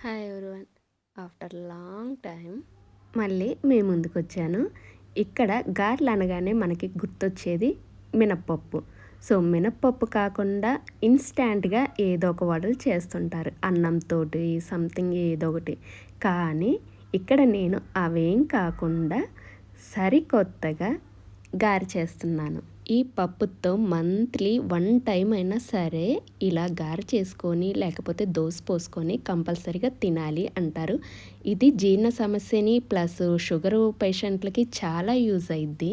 Hi everyone after long time మళ్ళీ మీ ముందుకు వచ్చాను ఇక్కడ గారెలు అనగానే మనకి గుర్తొచ్చేది మినప్పప్పు. సో మినప్పప్పు కాకుండా ఇన్స్టాంట్గా ఏదో ఒక వడలు చేస్తుంటారు. అన్నంతో సంథింగ్ ఏదో ఒకటి. కానీ ఇక్కడ నేను అవేం కాకుండా సరికొత్తగా గారె చేస్తున్నాను. ఈ పప్పుతో మంత్లీ వన్ టైం అయినా సరే ఇలా గారె చేసుకొని లేకపోతే దోశ పోసుకొని కంపల్సరీగా తినాలి అంటారు. ఇది జీర్ణ సమస్యని ప్లస్ షుగర్ పేషెంట్లకి చాలా యూజ్ అయింది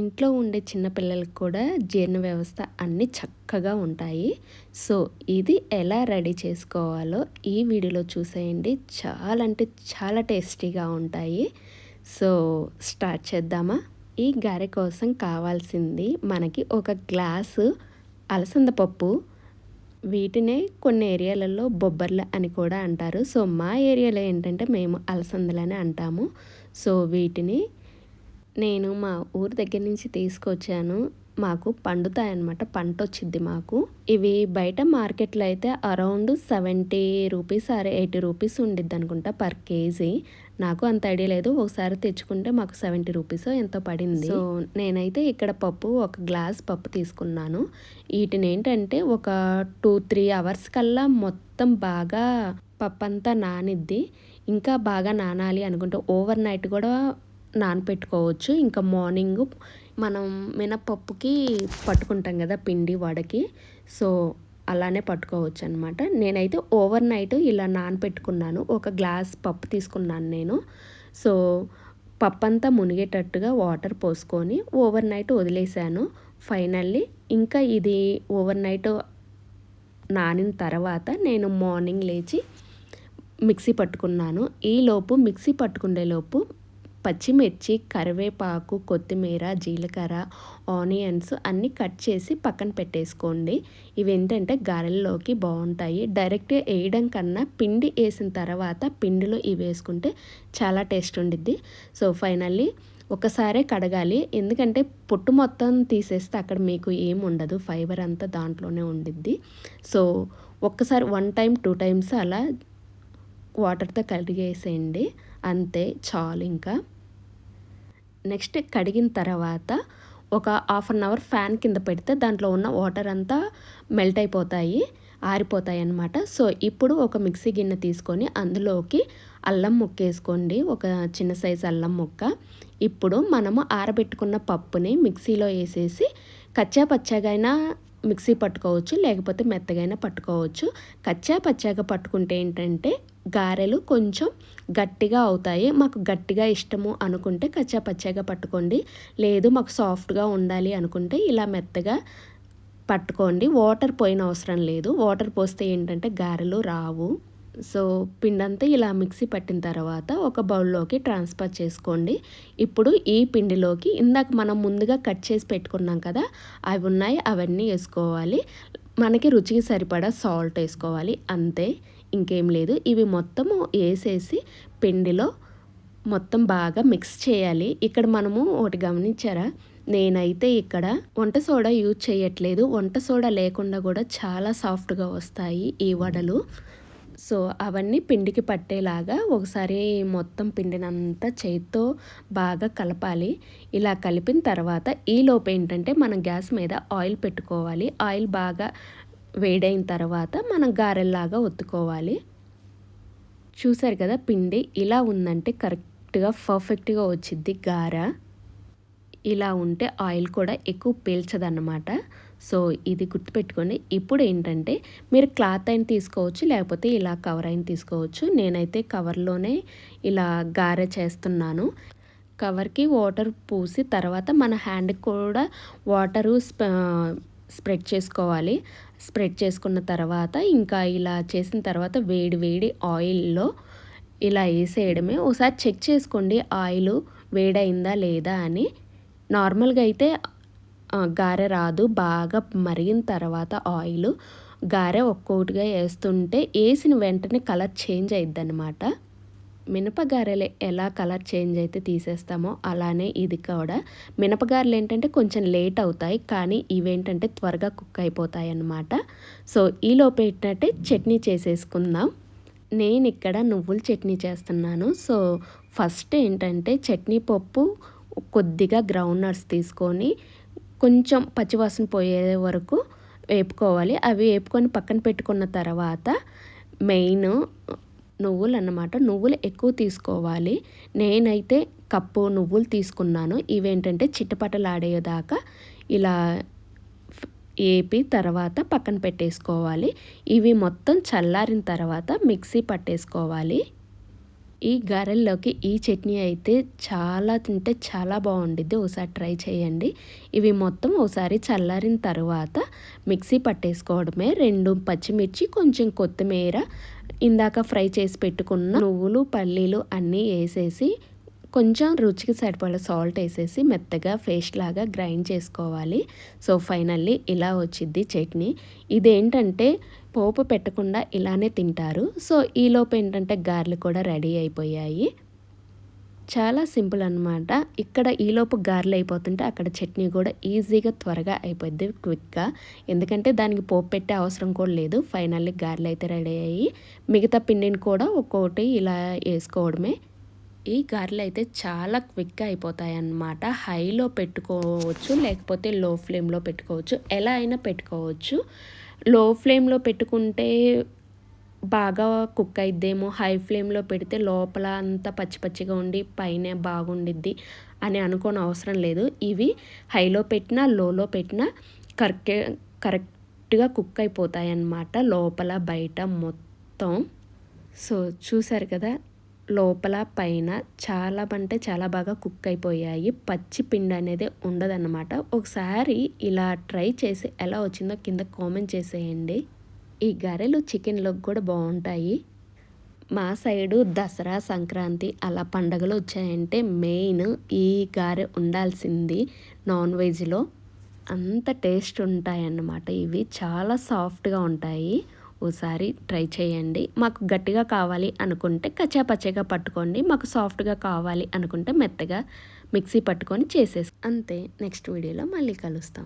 ఇంట్లో ఉండే చిన్నపిల్లలకు కూడా జీర్ణ వ్యవస్థ అన్నీ చక్కగా ఉంటాయి. సో ఇది ఎలా రెడీ చేసుకోవాలో ఈ వీడియోలో చూసేయండి. చాలా అంటే చాలా టేస్టీగా ఉంటాయి. సో స్టార్ట్ చేద్దామా? ఈ గారె కోసం కావాల్సింది మనకి ఒక గ్లాసు అలసంద పప్పు. వీటినే కొన్ని ఏరియాలలో బొబ్బర్లు అని కూడా అంటారు. సో మా ఏరియాలో ఏంటంటే మేము అలసందలని అంటాము. సో వీటిని నేను మా ఊరి దగ్గర నుంచి తీసుకొచ్చాను. మాకు పండుతాయన్నమాట. పంట వచ్చింది మాకు. ఇవి బయట మార్కెట్లో అయితే around seventy rupees or eighty rupees ఉండిద్ది అనుకుంటా పర్ కేజీ. నాకు అంత ఐడియా లేదు. ఒకసారి తెచ్చుకుంటే మాకు సెవెంటీ రూపీస్ ఎంతో పడింది. సో నేనైతే ఇక్కడ పప్పు ఒక గ్లాస్ పప్పు తీసుకున్నాను. వీటిని ఏంటంటే ఒక టూ త్రీ అవర్స్ కల్లా మొత్తం బాగా పప్పు అంతా నానిద్ది. ఇంకా బాగా నానాలి అనుకుంటే. ఓవర్ నైట్ కూడా నానపెట్టుకోవచ్చు. ఇంకా మార్నింగ్ మనం మినపప్పుకి పట్టుకుంటాం కదా పిండి వడకి. సో అలానే పట్టుకోవచ్చు అనమాట నేనైతే ఓవర్ నైట్ ఇలా నానపెట్టుకున్నాను. ఒక గ్లాస్ పప్పు తీసుకున్నాను నేను. సో పప్పు అంతా మునిగేటట్టుగా వాటర్ పోసుకొని ఓవర్ నైట్ వదిలేసాను. ఫైనల్లీ ఇంకా ఇది ఓవర్ నైట్ నానిన తర్వాత నేను మార్నింగ్ లేచి మిక్సీ పట్టుకున్నాను. ఈలోపు మిక్సీ పట్టుకుండే లోపు పచ్చిమిర్చి కరివేపాకు కొత్తిమీర జీలకర్ర ఆనియన్స్ అన్నీ కట్ చేసి పక్కన పెట్టేసుకోండి. ఇవి ఏంటంటే గారెల్లోకి బాగుంటాయి. డైరెక్ట్గా వేయడం కన్నా పిండి వేసిన తర్వాత పిండిలో ఇవి వేసుకుంటే చాలా టేస్ట్ ఉండిద్ది. సో ఫైనల్లీ ఒకసారే కడగాలి. ఎందుకంటే పొట్టు మొత్తం తీసేస్తే అక్కడ మీకు ఏం ఉండదు. ఫైబర్ అంతా దాంట్లోనే ఉండిద్ది. సో ఒక్కసారి వన్ టైం టూ టైమ్స్ అలా వాటర్తో కడిగేసేయండి. అంతే చాలు ఇంకా. నెక్స్ట్ కడిగిన తర్వాత ఒక హాఫ్ అన్ అవర్ ఫ్యాన్ కింద పెడితే దాంట్లో ఉన్న వాటర్ అంతా మెల్ట్ అయిపోతాయి ఆరిపోతాయి అన్నమాట. సో ఇప్పుడు ఒక మిక్సీ గిన్నె తీసుకొని అందులోకి అల్లం ముక్క వేసుకోండి. ఒక చిన్న సైజు అల్లం ముక్క. ఇప్పుడు మనము ఆరబెట్టుకున్న పప్పుని మిక్సీలో వేసేసి కచ్చా పచ్చాగైనా మిక్సీ పట్టుకోవచ్చు లేకపోతే మెత్తగైనా పట్టుకోవచ్చు. కచ్చా పచ్చాగా పట్టుకుంటే ఏంటంటే గారెలు కొంచెం గట్టిగా అవుతాయి. మాకు గట్టిగా ఇష్టము అనుకుంటే కచ్చా పచ్చాగా పట్టుకోండి. లేదు మాకు సాఫ్ట్గా ఉండాలి అనుకుంటే ఇలా మెత్తగా పట్టుకోండి. వాటర్ పోయిన అవసరం లేదు. వాటర్ పోస్తే ఏంటంటే గారెలు రావు. సో పిండంతా ఇలా మిక్సీ పట్టిన తర్వాత ఒక బౌల్లోకి ట్రాన్స్ఫర్ చేసుకోండి. ఇప్పుడు ఈ పిండిలోకి ఇందాక మనం ముందుగా కట్ చేసి పెట్టుకున్నాం కదా అవి ఉన్నాయి అవన్నీ వేసుకోవాలి. మనకి రుచికి సరిపడా సాల్ట్ వేసుకోవాలి. అంతే ఇంకేం లేదు. ఇవి మొత్తము వేసేసి పిండిలో మొత్తం బాగా మిక్స్ చేయాలి. ఇక్కడ మనము ఒకటి గమనించారా? నేనైతే ఇక్కడ వంట సోడా యూజ్ చేయట్లేదు. వంట సోడా లేకుండా కూడా చాలా సాఫ్ట్గా వస్తాయి ఈ వడలు. సో అవన్నీ పిండికి పట్టేలాగా ఒకసారి మొత్తం పిండినంతా చేతితో బాగా కలపాలి. ఇలా కలిపిన తర్వాత ఈ లోపు ఏంటంటే మనం గ్యాస్ మీద ఆయిల్ పెట్టుకోవాలి. ఆయిల్ బాగా వేడైన తర్వాత మనం గారెల్లాగా ఒత్తుకోవాలి. చూసారు కదా పిండి ఇలా ఉందంటే కరెక్ట్గా పర్ఫెక్ట్గా వచ్చిద్ది గార. ఇలా ఉంటే ఆయిల్ కూడా ఎక్కువ పీల్చదన్నమాట. సో ఇది గుర్తుపెట్టుకోండి. ఇప్పుడు ఏంటంటే మీరు క్లాత్ అయిన తీసుకోవచ్చు లేకపోతే ఇలా కవర్ అయిన తీసుకోవచ్చు. నేనైతే కవర్లోనే ఇలా గారె చేస్తున్నాను. కవర్కి వాటర్ పూసి తర్వాత మన హ్యాండ్కి కూడా వాటరు స్ప్రెడ్ చేసుకోవాలి. స్ప్రెడ్ చేసుకున్న తర్వాత ఇంకా ఇలా చేసిన తర్వాత వేడి వేడి ఆయిల్లో ఇలా వేసేయడమే. ఒకసారి చెక్ చేసుకోండి ఆయిల్ వేడైందా లేదా అని. నార్మల్గా అయితే గారె రాదు. బాగా మరిగిన తర్వాత ఆయిల్ గారె ఒక్కొక్కటిగా వేస్తుంటే వేసిన వెంటనే కలర్ చేంజ్ అయిద్ది అనమాట మినపగారెలు ఎలా కలర్ చేంజ్ అయితే తీసేస్తామో అలానే ఇది కూడా. మినపగారెలు ఏంటంటే కొంచెం లేట్ అవుతాయి కానీ ఇవేంటంటే త్వరగా కుక్ అయిపోతాయి అన్నమాట సో ఈలోపు ఏంటంటే చట్నీ చేసేసుకుందాం. నేను ఇక్కడ నువ్వుల చట్నీ చేస్తున్నాను. సో ఫస్ట్ ఏంటంటే చట్నీ పప్పు కొద్దిగా గ్రౌండ్ నట్స్ తీసుకొని కొంచెం పచ్చివాసన పోయే వరకు వేపుకోవాలి. అవి వేపుకొని పక్కన పెట్టుకున్న తర్వాత మెయిన్ నువ్వులు అన్నమాట. నువ్వులు ఎక్కువ తీసుకోవాలి. నేనైతే కప్పు నువ్వులు తీసుకున్నాను. ఇవేంటంటే చిట్టపటలాడేదాకా ఇలా ఏపి తర్వాత పక్కన పెట్టేసుకోవాలి. ఇవి మొత్తం చల్లారిన తర్వాత మిక్సీ పట్టేసుకోవాలి. ఈ గారెల్లోకి ఈ చట్నీ అయితే చాలా తింటే చాలా బాగుండిద్ది. ఒకసారి ట్రై చేయండి. ఇవి మొత్తం ఒకసారి చల్లారిన తర్వాత మిక్సీ పట్టేసుకోవడమే. రెండు పచ్చిమిర్చి కొంచెం కొత్తిమీర ఇందాక ఫ్రై చేసి పెట్టుకున్న నువ్వులు పల్లీలు అన్నీ వేసేసి కొంచెం రుచికి సరిపడే సాల్ట్ వేసేసి మెత్తగా పేస్ట్ లాగా గ్రైండ్ చేసుకోవాలి. సో ఫైనల్లీ ఇలా వచ్చింది చట్నీ. ఇదేంటంటే పోపు పెట్టకుండా ఇలానే తింటారు. సో ఈలోపు ఏంటంటే గార్లు కూడా రెడీ అయిపోయాయి. చాలా సింపుల్ అనమాట ఇక్కడ ఈలోపు గారెలు అయిపోతుంటే అక్కడ చట్నీ కూడా ఈజీగా త్వరగా అయిపోద్ది క్విక్గా. ఎందుకంటే దానికి పోపు పెట్టే అవసరం కూడా లేదు. ఫైనల్లీ గార్లు అయితే రెడీ అయ్యి మిగతా పిండిని కూడా ఒక్కొక్కటి ఇలా వేసుకోవడమే. ఈ గారెలు అయితే చాలా క్విక్గా అయిపోతాయి అన్నమాట హైలో పెట్టుకోవచ్చు లేకపోతే లో ఫ్లేమ్లో పెట్టుకోవచ్చు. ఎలా అయినా పెట్టుకోవచ్చు. లో ఫ్లేమ్లో పెట్టుకుంటే బాగా కుక్ అయిద్దేమో హై ఫ్లేమ్లో పెడితే లోపల అంతా పచ్చి పచ్చిగా ఉండి పైన బాగుండిద్ది అని అనుకోని అవసరం లేదు. ఇవి హైలో పెట్టినా లోలో పెట్టినా కరెక్ట్ కరెక్ట్గా కుక్ అయిపోతాయి అన్నమాట లోపల బయట మొత్తం. సో చూసారు కదా? లోపల పైన చాలా అంటే చాలా బాగా కుక్ అయిపోయాయి. పచ్చి పిండి అనేది ఉండదన్నమాట. ఒకసారి ఇలా ట్రై చేసి ఎలా వచ్చిందో కింద కామెంట్ చేసేయండి. ఈ గారెలు చికెన్లోకి కూడా బాగుంటాయి. మా సైడు దసరా సంక్రాంతి అలా పండగలు వచ్చాయంటే మెయిన్ ఈ గారె ఉండాల్సింది నాన్ వెజ్లో. అంత టేస్ట్ ఉంటాయన్నమాట ఇవి. చాలా సాఫ్ట్గా ఉంటాయి. ఓసారి ట్రై చేయండి. మాకు గట్టిగా కావాలి అనుకుంటే కచ్చాపచ్చగా పట్టుకోండి. మాకు సాఫ్ట్గా కావాలి అనుకుంటే మెత్తగా మిక్సీ పట్టుకొని చేసేసి. అంతే. నెక్స్ట్ వీడియోలో మళ్ళీ కలుస్తాం.